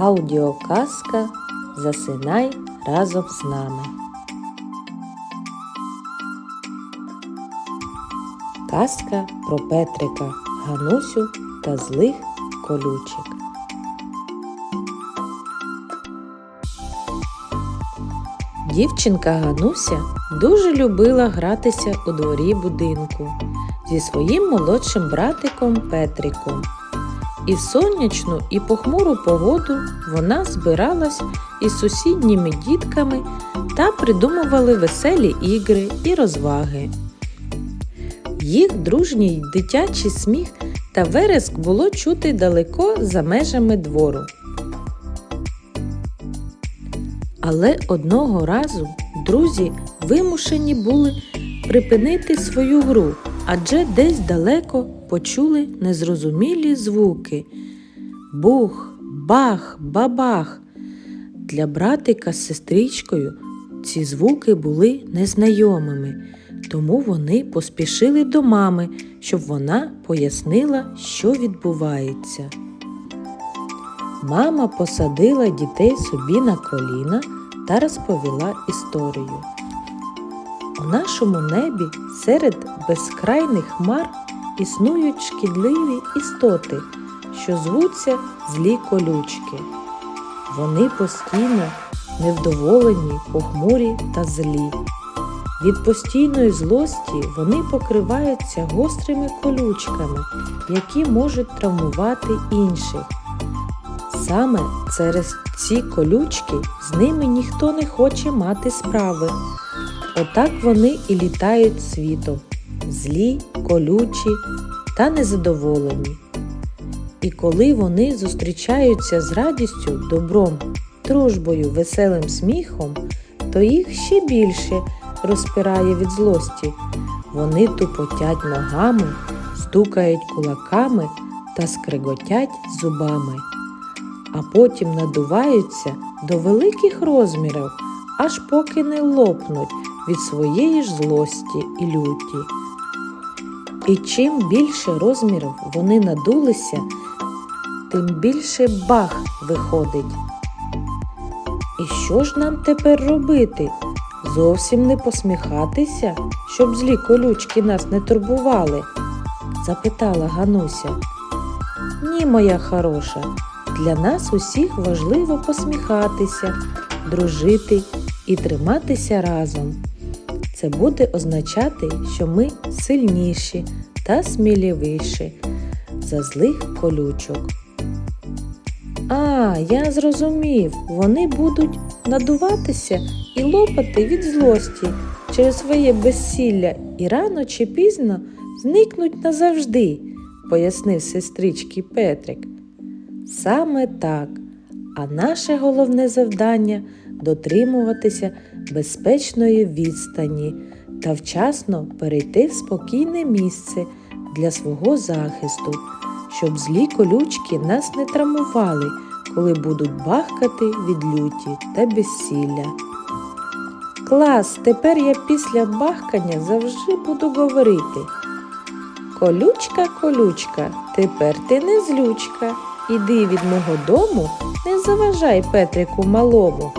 Аудіоказка Засинай разом з нами. Казка про Петрика, Ганусю та злих колючок. Дівчинка Гануся дуже любила гратися у дворі будинку зі своїм молодшим братиком Петриком. І сонячну і похмуру погоду вона збиралась із сусідніми дітками та придумували веселі ігри і розваги. Їх дружній дитячий сміх та вереск було чути далеко за межами двору. Але одного разу друзі вимушені були припинити свою гру, адже десь далеко почули незрозумілі звуки. Бух, бах, бабах. Для братика з сестричкою ці звуки були незнайомими, тому вони поспішили до мами, щоб вона пояснила, що відбувається. Мама посадила дітей собі на коліна та розповіла історію. У нашому небі серед безкрайних хмар існують шкідливі істоти, що звуться злі колючки. Вони постійно невдоволені, похмурі та злі. Від постійної злості вони покриваються гострими колючками, які можуть травмувати інших. Саме через ці колючки з ними ніхто не хоче мати справи. Отак вони і літають світом злі, колючі та незадоволені. І коли вони зустрічаються з радістю, добром, дружбою, веселим сміхом, то їх ще більше розпирає від злості. Вони тупотять ногами, стукають кулаками та скреготять зубами а потім надуваються до великих розмірів, аж поки не лопнуть від своєї ж злості і люті. І чим більше розмірів вони надулися, тим більше бах виходить. І що ж нам тепер робити? Зовсім не посміхатися, щоб злі колючки нас не турбували? запитала Гануся. Ні, моя хороша, для нас усіх важливо посміхатися, дружити і триматися разом. Це буде означати, що ми сильніші та сміливіші за злих колючок. А, я зрозумів, вони будуть надуватися і лопати від злості через своє безсілля і рано чи пізно зникнуть назавжди, пояснив сестрички Петрик. Саме так. А наше головне завдання дотримуватися безпечної відстані та вчасно перейти в спокійне місце для свого захисту, щоб злі колючки нас не травмували, коли будуть бахкати від люті та безсілля. Клас, тепер я після бахкання завжди буду говорити. Колючка, колючка, тепер ти не злючка. Іди від мого дому, не заважай Петрику малому.